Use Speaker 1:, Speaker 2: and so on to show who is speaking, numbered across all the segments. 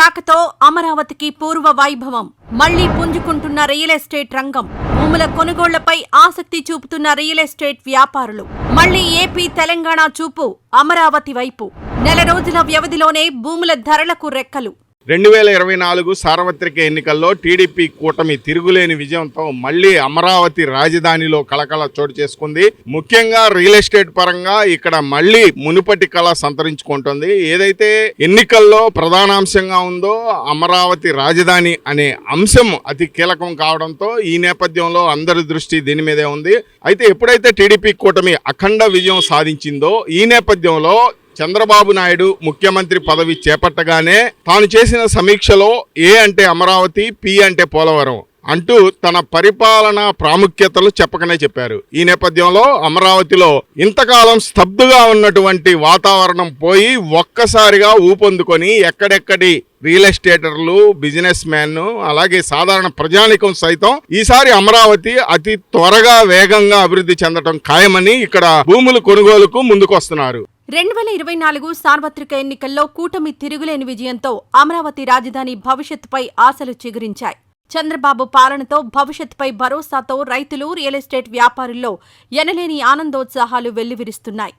Speaker 1: రాకతో అమరావతికి పూర్వ వైభవం. మళ్ళీ పుంజుకుంటున్న రియల్ ఎస్టేట్ రంగం. భూముల కొనుగోళ్ళపై ఆసక్తి చూపుతున్న రియల్ ఎస్టేట్ వ్యాపారులు. మళ్ళీ ఏపీ తెలంగాణ చూపు అమరావతి వైపు. నెల రోజుల వ్యవధిలోనే భూముల ధరలకు రెక్కలు.
Speaker 2: రెండు వేల ఇరవై నాలుగు సార్వత్రిక ఎన్నికల్లో టీడీపీ కూటమి తిరుగులేని విజయంతో మళ్ళీ అమరావతి రాజధానిలో కలకల చోటు చేసుకుంది. ముఖ్యంగా రియల్ ఎస్టేట్ పరంగా ఇక్కడ మళ్ళీ మునుపటి కళ సంతరించుకుంటుంది. ఏదైతే ఎన్నికల్లో ప్రధానాంశంగా ఉందో అమరావతి రాజధాని అనే అంశం అతి కీలకం కావడంతో ఈ నేపథ్యంలో అందరి దృష్టి దీని మీదే ఉంది. అయితే ఎప్పుడైతే టీడీపీ కూటమి అఖండ విజయం సాధించిందో ఈ నేపథ్యంలో చంద్రబాబు నాయుడు ముఖ్యమంత్రి పదవి చేపట్టగానే తాను చేసిన సమీక్షలో ఏ అంటే అమరావతి పి అంటే పోలవరం అంటూ తన పరిపాలన ప్రాముఖ్యతలు చెప్పకనే చెప్పారు. ఈ నేపథ్యంలో అమరావతిలో ఇంతకాలం స్తబ్దుగా ఉన్నటువంటి వాతావరణం పోయి ఒక్కసారిగా ఊపందుకొని ఎక్కడెక్కడి రియల్ ఎస్టేటర్లు బిజినెస్ మ్యాన్ అలాగే సాధారణ ప్రజానికం సైతం ఈసారి అమరావతి అతి త్వరగా వేగంగా అభివృద్ధి చెందడం ఖాయమని ఇక్కడ భూములు కొనుగోలుకు ముందుకొస్తున్నారు.
Speaker 1: రెండు వేల ఇరవై నాలుగు సార్వత్రిక ఎన్నికల్లో కూటమి తిరుగులేని విజయంతో అమరావతి రాజధాని భవిష్యత్తుపై ఆశలు చిగురించాయి. చంద్రబాబు పాలనతో భవిష్యత్తుపై భరోసాతో రైతులు రియల్ ఎస్టేట్ వ్యాపారుల్లో ఎనలేని ఆనందోత్సాహాలు వెల్లివిరుస్తున్నాయి.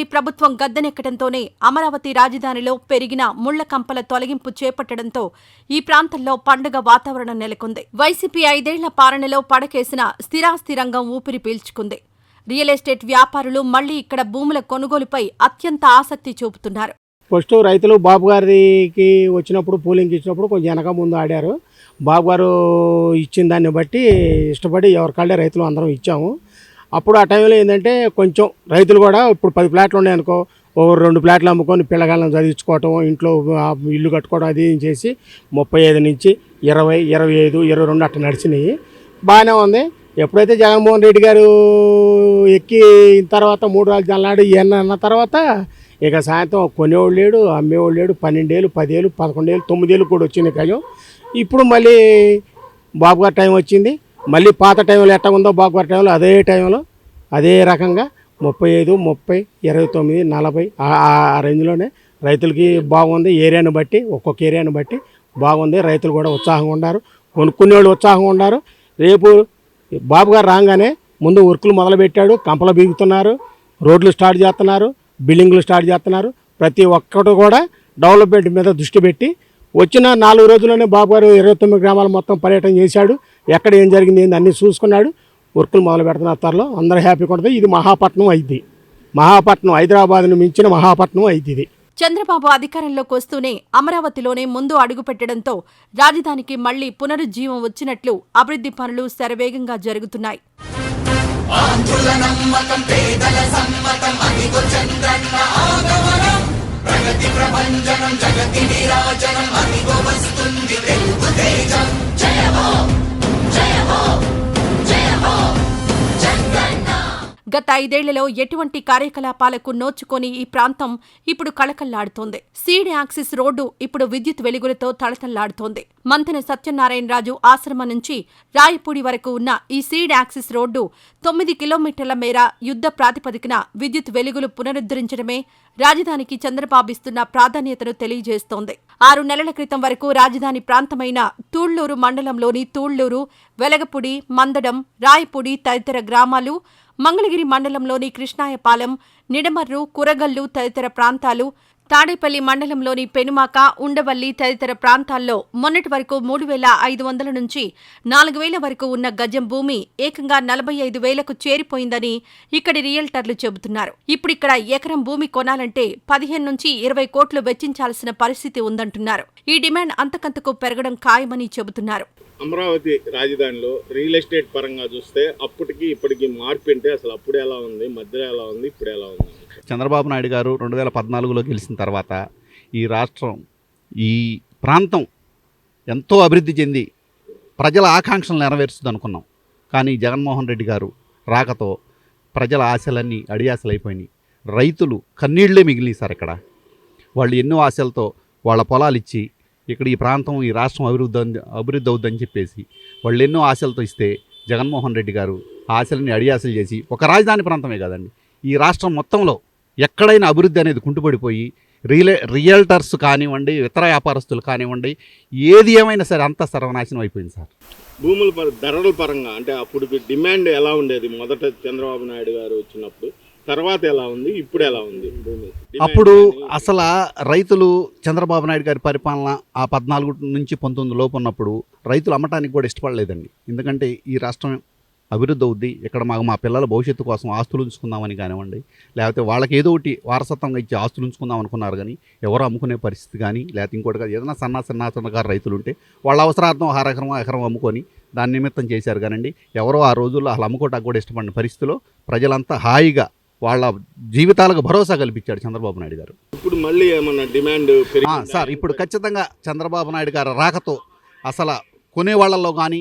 Speaker 1: కూటమి ప్రభుత్వం గద్దెనెక్కడంతోనే అమరావతి రాజధానిలో పెరిగిన ముళ్ళ కంపల తొలగింపు చేపట్టడంతో ఈ ప్రాంతంలో పండుగ వాతావరణం నెలకొంది. వైసీపీ ఐదేళ్ళ పాలనలో పడకేసిన స్థిరాస్తి రంగం ఊపిరి పీల్చుకుంది. రియల్ ఎస్టేట్ వ్యాపారులు మళ్ళీ ఇక్కడ భూముల కొనుగోలుపై అత్యంత ఆసక్తి చూపుతున్నారు.
Speaker 3: ఫస్ట్ రైతులు బాబు గారికి వచ్చినప్పుడు పోలింగ్ ఇచ్చినప్పుడు కొంచెం వెనక ముందు ఆడారు. బాబు గారు ఇచ్చిన దాన్ని బట్టి ఇష్టపడి ఎవరికాళ్ళే రైతులు అందరం ఇచ్చాము. అప్పుడు ఆ టైంలో ఏంటంటే కొంచెం రైతులు కూడా ఇప్పుడు పది ప్లాట్లు ఉన్నాయనుకో ఓ రెండు ప్లాట్లు అమ్ముకొని పిల్లగాళ్ళని చదివించుకోవటం ఇంట్లో ఇల్లు కట్టుకోవడం అది చేసి ముప్పై ఐదు నుంచి ఇరవై ఇరవై ఐదు ఇరవై రెండు అట్లా నడిచినాయి. బాగానే ఉంది. ఎప్పుడైతే జగన్మోహన్ రెడ్డి గారు ఎక్కి తర్వాత మూడు రోజులు జల్లాడు ఇవన్నీ అన్న తర్వాత ఇక సాయంత్రం కొనేవాడు లేడు అమ్మేవాడు లేడు పన్నెండేళ్ళు పదేళ్ళు పదకొండేళ్ళు తొమ్మిదేళ్ళు కూడా వచ్చింది కాయం. ఇప్పుడు మళ్ళీ బాబు గారు టైం వచ్చింది. మళ్ళీ పాత టైంలో ఎట్ట ఉందో బాబు టైంలో అదే టైంలో అదే రకంగా ముప్పై ఐదు ముప్పై ఇరవై తొమ్మిది నలభై ఆ- రేంజ్లోనే రైతులకి బాగుంది. ఏరియాని బట్టి ఒక్కొక్క ఏరియాని బట్టి బాగుంది. రైతులు కూడా ఉత్సాహంగా ఉన్నారు. కొనుక్కునే వాళ్ళు ఉత్సాహంగా ఉన్నారు. రేపు బాబు గారు రాగానే ముందు వర్కులు మొదలుపెట్టాడు. కంపలు బీగుతున్నారు. రోడ్లు స్టార్ట్ చేస్తున్నారు. బిల్డింగ్లు స్టార్ట్ చేస్తున్నారు. ప్రతి ఒక్కటి కూడా డెవలప్మెంట్ మీద దృష్టి పెట్టి వచ్చిన నాలుగు రోజుల్లోనే బాబు గారు ఇరవై తొమ్మిది గ్రామాలు మొత్తం పర్యటన చేశాడు. ఎక్కడ ఏం జరిగింది ఏంది అన్నీ చూసుకున్నాడు. వర్కులు మొదలు పెడుతున్నారు త్వరలో. అందరూ హ్యాపీగా ఉంటుంది. ఇది మహాపట్నం అయింది. మహాపట్నం హైదరాబాద్ను మించిన మహాపట్నం అయింది ఇది.
Speaker 1: చంద్రబాబు అధికారంలోకి వస్తూనే అమరావతిలోనే ముందు అడుగుపెట్టడంతో రాజధానికి మళ్ళీ పునరుజ్జీవం వచ్చినట్లు అభివృద్ధి పనులు శరవేగంగా జరుగుతున్నాయి. గత ఐదేళ్ళలో ఎటువంటి కార్యకలాపాలకు నోచుకొని ఈ ప్రాంతం ఇప్పుడు కళకల్లాడుతోంది సీడ్ యాక్సిస్ రోడ్డు ఇప్పుడు విద్యుత్ వెలుగులతో తళతళ్ళాడుతోంది మంతెన సత్యనారాయణరాజు ఆశ్రమం నుంచి రాయపూడి వరకు ఉన్న ఈ సీడ్ యాక్సిస్ రోడ్డు తొమ్మిది కిలోమీటర్ల మేర యుద్ధ ప్రాతిపదికన విద్యుత్ వెలుగులు పునరుద్ధరించడమే రాజధానికి చంద్రబాబు ఇస్తున్న ప్రాధాన్యతను తెలియజేస్తోంది. ఆరు నెలల క్రితం వరకు రాజధాని ప్రాంతమైన తూళ్ళూరు మండలంలోని తూళ్ళూరు వెలగపుడి మందడం రాయపూడి తదితర గ్రామాలు మంగళగిరి మండలంలోని కృష్ణాయపాలెం నిడమర్రు కురగల్లు తదితర ప్రాంతాలు తాడేపల్లి మండలంలోని పెనుమాక ఉండవల్లి తదితర ప్రాంతాల్లో మొన్నటి వరకు మూడు వేల ఐదు వందల నుంచి నాలుగు వేల వరకు ఉన్న గజం భూమి ఏకంగా నలభై ఐదు వేలకు చేరిపోయిందని ఇక్కడి రియల్టర్లు చెబుతున్నారు. ఇప్పుడిక్కడ ఎకరం భూమి కొనాలంటే పదిహేను నుంచి ఇరవై కోట్లు వెచ్చించాల్సిన పరిస్థితి ఉందంటున్నారు. ఈ డిమాండ్ అంతకంతకు పెరగడం ఖాయమని చెబుతున్నారు.
Speaker 2: అమరావతి రాజధానిలో రియల్ ఎస్టేట్ పరంగా చూస్తే అప్పటికి ఇప్పటికి మార్పు అంటే అసలు అప్పుడు ఎలా ఉంది? మధ్యలో ఎలా ఉంది? ఇప్పుడు ఎలా ఉంది?
Speaker 4: చంద్రబాబు నాయుడు గారు రెండు వేల పద్నాలుగులో గెలిచిన తర్వాత ఈ రాష్ట్రం ఈ ప్రాంతం ఎంతో అభివృద్ధి చెంది ప్రజల ఆకాంక్షలు నెరవేరుస్తుంది అనుకున్నాం. కానీ జగన్మోహన్ రెడ్డి గారు రాకతో ప్రజల ఆశలన్నీ అడియాసలు అయిపోయినాయి రైతులు కన్నీళ్ళే మిగిలినాయి సార్ ఇక్కడ. వాళ్ళు ఎన్నో ఆశలతో వాళ్ళ పొలాలు ఇచ్చి ఇక్కడ ఈ ప్రాంతం ఈ రాష్ట్రం అభివృద్ధి అభివృద్ధి అవుద్దని చెప్పేసి వాళ్ళు ఎన్నో ఆశలతో ఇస్తే జగన్మోహన్ రెడ్డి గారు ఆశలని అడియాసలు చేసి ఒక రాజధాని ప్రాంతమే కాదండి. ఈ రాష్ట్రం మొత్తంలో ఎక్కడైనా అభివృద్ధి అనేది కుంటుపడిపోయి రియలే రియల్టర్స్ కానివ్వండి ఇతర వ్యాపారస్తులు కానివ్వండి ఏది ఏమైనా సరే అంతా సర్వనాశనం అయిపోయింది సార్.
Speaker 2: భూముల ధరల పరంగా అంటే అప్పుడు డిమాండ్ ఎలా ఉండేది? మొదట చంద్రబాబు నాయుడు గారు వచ్చినప్పుడు తర్వాత ఎలా ఉంది? ఇప్పుడు ఎలా ఉంది?
Speaker 4: అప్పుడు అసలు రైతులు చంద్రబాబు నాయుడు గారి పరిపాలన ఆ పద్నాలుగు నుంచి పంతొమ్మిది లోపు ఉన్నప్పుడు రైతులు అమ్మటానికి కూడా ఇష్టపడలేదండి. ఎందుకంటే ఈ రాష్ట్రం అభివృద్ధి అవుద్ది ఇక్కడ మాకు మా పిల్లల భవిష్యత్తు కోసం ఆస్తులు ఉంచుకుందామని కానివ్వండి లేకపోతే వాళ్ళకి ఏదో ఒకటి వారసత్వంగా ఇచ్చి ఆస్తులు ఉంచుకుందాం అనుకున్నారు కానీ ఎవరు అమ్ముకునే పరిస్థితి కానీ లేకపోతే ఇంకోటి కాదు ఏదైనా సన్న సన్న సన్నగారు రైతులు ఉంటే వాళ్ళ అవసరార్థం ఆహార ఎకరం అమ్ముకొని దాని నిమిత్తం చేశారు కానండి. ఎవరో ఆ రోజుల్లో అసలు అమ్ముకోవటానికి కూడా ఇష్టపడిన పరిస్థితిలో ప్రజలంతా హాయిగా వాళ్ళ జీవితాలకు భరోసా కల్పించాడు చంద్రబాబు నాయుడు గారు.
Speaker 2: ఇప్పుడు మళ్ళీ ఏమన్నా డిమాండ్?
Speaker 4: సార్ ఇప్పుడు ఖచ్చితంగా చంద్రబాబు నాయుడు గారి రాకతో అసలు కొనేవాళ్ళల్లో కానీ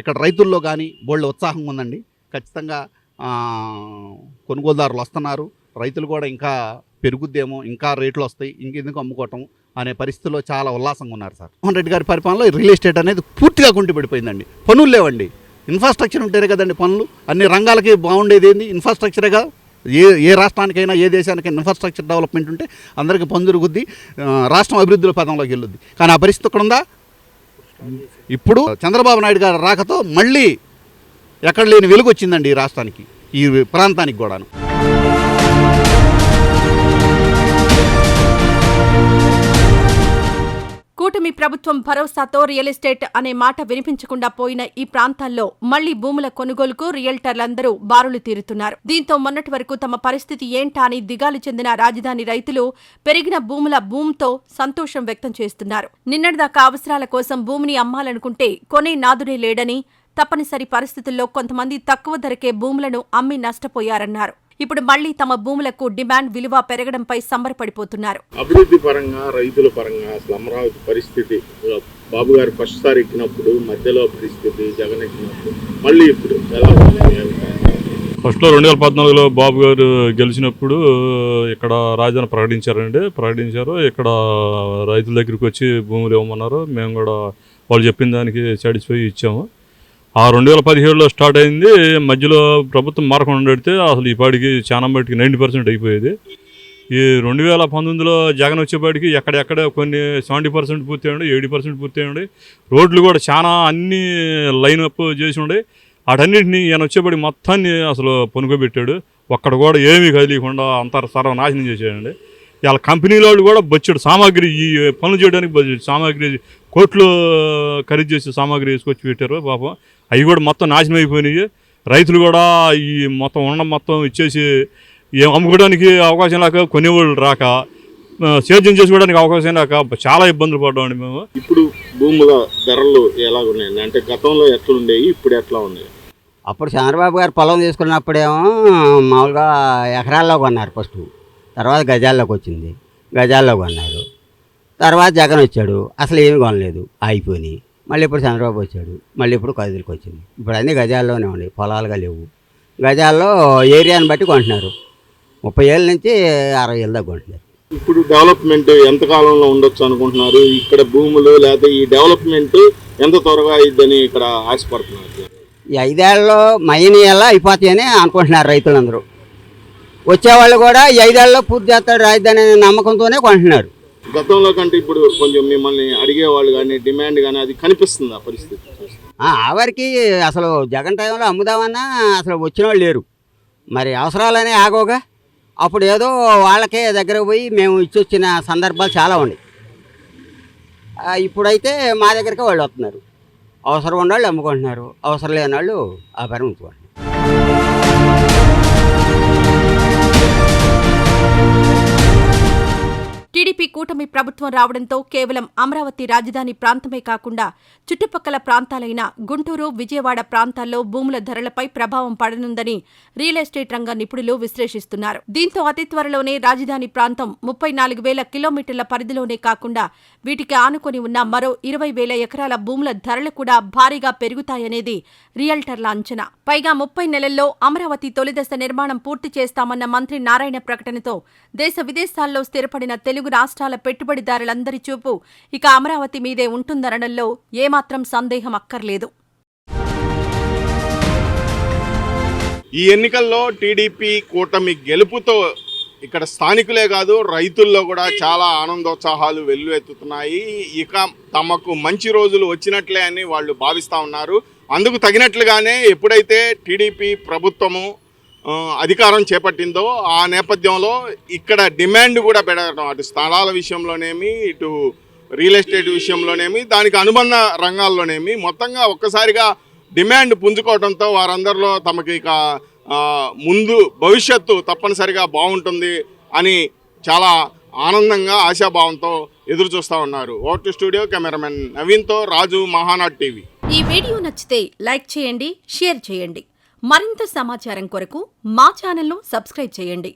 Speaker 4: ఇక్కడ రైతుల్లో కానీ బోళ్ళ ఉత్సాహం ఉందండి. ఖచ్చితంగా కొనుగోలుదారులు వస్తున్నారు. రైతులు కూడా ఇంకా పెరుగుద్దేమో ఇంకా రేట్లు వస్తాయి ఇంకెందుకు అమ్ముకోవటం అనే పరిస్థితిలో చాలా ఉల్లాసంగా ఉన్నారు సార్. మోహన్ రెడ్డి గారి పరిపాలనలో రియల్ ఎస్టేట్ అనేది పూర్తిగా కుంటిపడిపోయిందండి. పనులు లేవండి. ఇన్ఫ్రాస్ట్రక్చర్ ఉంటేనే కదండి పనులు. అన్ని రంగాలకి బాగుండేది ఏంది? ఇన్ఫ్రాస్ట్రక్చరే కదా. ఏ ఏ రాష్ట్రానికైనా ఏ దేశానికైనా ఇన్ఫ్రాస్ట్రక్చర్ డెవలప్మెంట్ ఉంటే అందరికీ పొందురు గుద్ది రాష్ట్రం అభివృద్ధిలో పదంలోకి వెళ్ళొద్ది. కానీ ఆ పరిస్థితి ఇక్కడ ఉందా? ఇప్పుడు చంద్రబాబు నాయుడు గారు రాకతో మళ్ళీ ఎక్కడ లేని వెలుగు వచ్చిందండి ఈ రాష్ట్రానికి ఈ ప్రాంతానికి కూడాను.
Speaker 1: కూటమి ప్రభుత్వం భరోసాతో రియల్ ఎస్టేట్ అనే మాట వినిపించకుండా పోయిన ఈ ప్రాంతాల్లో మళ్ళీ భూముల కొనుగోలుకు రియల్టర్లందరూ బారులు తీరుతున్నారు. దీంతో మొన్నటి వరకు తమ పరిస్థితి ఏంటా అని దిగాలు చెందిన రాజధాని రైతులు పెరిగిన భూముల భూమితో సంతోషం వ్యక్తం చేస్తున్నారు. నిన్నటిదాకా అవసరాల కోసం భూమిని అమ్మాలనుకుంటే కొనే నాదుడే లేడని తప్పనిసరి పరిస్థితుల్లో కొంతమంది తక్కువ ధరకే భూములను అమ్మి నష్టపోయారన్నారు. ఇప్పుడు మళ్ళీ తమ భూములకు డిమాండ్ విలువ పెరగడంపై సంబరపడిపోతున్నారు.
Speaker 2: అభివృద్ధి పరంగా రైతుల పరంగా అసలు అమరావతి పరిస్థితి బాబు గారు ఫస్ట్ సారి ఎక్కినప్పుడు మధ్యలో పరిస్థితి జగన్ ఎక్కినప్పుడు మళ్ళీ ఇప్పుడు ఎలా?
Speaker 5: ఫస్ట్లో రెండు వేల పద్నాలుగులో బాబు గారు గెలిచినప్పుడు ఇక్కడ రాజధాని ప్రకటించారండి. ప్రకటించారు ఇక్కడ రైతుల దగ్గరికి వచ్చి భూములు ఇవ్వమన్నారు. మేము కూడా వాళ్ళు చెప్పిన దానికి సాటిస్ఫై ఇచ్చాము. ఆ రెండు వేల పదిహేడులో స్టార్ట్ అయింది. మధ్యలో ప్రభుత్వం మారకుండా పెడితే అసలు ఈ పాటికి చాలా మటుకి నైంటీ పర్సెంట్ అయిపోయేది. ఈ రెండు వేల పంతొమ్మిదిలో జగన్ వచ్చేపాటికి ఎక్కడెక్కడ కొన్ని సెవెంటీ పర్సెంట్ పూర్తి అయ్యండి ఎయిటీ పర్సెంట్ పూర్తి అయ్యండి రోడ్లు కూడా చాలా అన్ని లైన్ అప్ చేసి ఉండే. వాటన్నిటిని ఈయన వచ్చేపడి మొత్తాన్ని అసలు పనుకోబెట్టాడు. ఒక్కడ కూడా ఏమీ కదిలీకుండా అంత సర్వనాశనం చేసేయండి. వాళ్ళ కంపెనీల వాళ్ళు కూడా బొచ్చాడు సామాగ్రి ఈ పనులు చేయడానికి బొచ్చాడు సామాగ్రి కోట్లు ఖరీదు చేసి సామాగ్రి వేసుకొచ్చి పెట్టారు పాపం. అవి కూడా మొత్తం నాశనం అయిపోయినాయి. రైతులు కూడా ఈ మొత్తం ఉన్న మొత్తం ఇచ్చేసి ఏం అమ్ముకోవడానికి అవకాశం లేక కొనేవాళ్ళు రాక సేద్యం చేసుకోవడానికి అవకాశం లేక చాలా ఇబ్బందులు పడ్డామండి మేము.
Speaker 2: ఇప్పుడు భూముల ధరలు ఎలా ఉన్నాయండి? అంటే గతంలో ఎట్లా ఉండేవి ఇప్పుడు ఎట్లా ఉన్నాయి?
Speaker 6: అప్పుడు చంద్రబాబు గారు పొలం తీసుకున్నప్పుడేమో మామూలుగా ఎకరాల్లో కొన్నారు ఫస్ట్. తర్వాత గజాల్లోకి వచ్చింది. గజాల్లో కొన్నారు. తర్వాత జగన్ వచ్చాడు. అసలు ఏమి కొనలేదు. అయిపోయినాయి మళ్ళీ ఇప్పుడు చంద్రబాబు వచ్చాడు. మళ్ళీ ఇప్పుడు కదులుకి వచ్చింది. ఇప్పుడు అన్నీ గజాల్లోనే ఉన్నాయి. పొలాలుగా లేవు. గజాల్లో ఏరియాని బట్టి కొంటున్నారు. ముప్పై ఏళ్ళ నుంచి అరవై ఏళ్ళ దాకా కొంటున్నారు.
Speaker 2: ఇప్పుడు డెవలప్మెంట్ ఎంత కాలంలో ఉండొచ్చు అనుకుంటున్నారు? ఇక్కడ భూములు లేకపోతే ఈ డెవలప్మెంట్ ఎంత త్వరగా అయిద్దని ఇక్కడ ఆశపడుతున్నారు?
Speaker 6: ఈ ఐదేళ్ళలో మైని ఎలా అయిపోతాయని అనుకుంటున్నారు రైతులందరూ. వచ్చేవాళ్ళు కూడా ఈ ఐదేళ్ళలో పూర్తి చేస్తాడు రాజధాని అనే నమ్మకంతోనే కొంటున్నారు.
Speaker 2: గతంలో కంటే ఇప్పుడు కొంచెం మిమ్మల్ని అడిగేవాళ్ళు కానీ డిమాండ్ కానీ అది కనిపిస్తుంది ఆ పరిస్థితి.
Speaker 6: ఆవరికి అసలు జగన్ టైంలో అమ్ముదామన్నా అసలు వచ్చిన వాళ్ళు లేరు. మరి అవసరాలనే ఆగోగా. అప్పుడు ఏదో వాళ్ళకే దగ్గర పోయి మేము ఇచ్చొచ్చిన సందర్భాలు చాలా ఉన్నాయి. ఇప్పుడైతే మా దగ్గరికి వాళ్ళు వస్తున్నారు. అవసరం ఉన్నవాళ్ళు అమ్ముకుంటున్నారు. అవసరం లేని వాళ్ళు ఆ పని ఉంచుకోండి
Speaker 1: టీడీపీ కూటమి ప్రభుత్వం రావడంతో కేవలం అమరావతి రాజధాని ప్రాంతమే కాకుండా చుట్టుపక్కల ప్రాంతాలైన గుంటూరు విజయవాడ ప్రాంతాల్లో భూముల ధరలపై ప్రభావం పడనుందని రియల్ ఎస్టేట్ రంగ నిపుణులు విశ్లేషిస్తున్నారు. దీంతో అతి త్వరలోనే రాజధాని ప్రాంతం ముప్పై నాలుగు వేల కిలోమీటర్ల పరిధిలోనే కాకుండా వీటికి ఆనుకొని ఉన్న మరో ఇరవై వేల ఎకరాల భూముల ధరలు కూడా భారీగా పెరుగుతాయనేది రియల్టర్ల అంచనా. పైగా ముప్పై నెలల్లో అమరావతి తొలిదశ నిర్మాణం పూర్తి చేస్తామన్న మంత్రి నారాయణ ప్రకటనతో దేశ విదేశాల్లో స్థిరపడిన తెలుగు రాష్ట్రాల పెట్టుబడిదారులందరి చూపు ఇక అమరావతి మీదే ఉంటుందనడంలో ఏమాత్రం సందేహం అక్కర్లేదు.
Speaker 2: ఈ ఎన్నికల్లో టీడీపీ కూటమి గెలుపుతో ఇక్కడ స్థానికులే కాదు రైతుల్లో కూడా చాలా ఆనందోత్సాహాలు వెల్లువెత్తుతున్నాయి. ఇక తమకు మంచి రోజులు వచ్చినట్లే అని వాళ్ళు భావిస్తూ ఉన్నారు. అందుకు తగినట్లుగానే ఎప్పుడైతే టీడీపీ ప్రభుత్వము అధికారం చేపట్టిందో ఆ నేపథ్యంలో ఇక్కడ డిమాండ్ కూడా పెరగడం అటు స్థలాల విషయంలోనేమి ఇటు రియల్ ఎస్టేట్ విషయంలోనేమి దానికి అనుబంధ రంగాల్లోనేమి మొత్తంగా ఒక్కసారిగా డిమాండ్ పుంజుకోవడంతో వారందరిలో తమకి ఇక ముందు భవిష్యత్తు తప్పనిసరిగా బాగుంటుంది అని చాలా ఆనందంగా ఆశాభావంతో ఎదురు చూస్తూ ఉన్నారు. ఓటు స్టూడియో కెమెరామెన్ నవీన్తో రాజు మహానాడ్ టీవీ.
Speaker 1: ఈ వీడియో నచ్చితే లైక్ చేయండి షేర్ చేయండి. మరింత సమాచారం కొరకు మా ఛానల్ను సబ్స్క్రైబ్ చేయండి.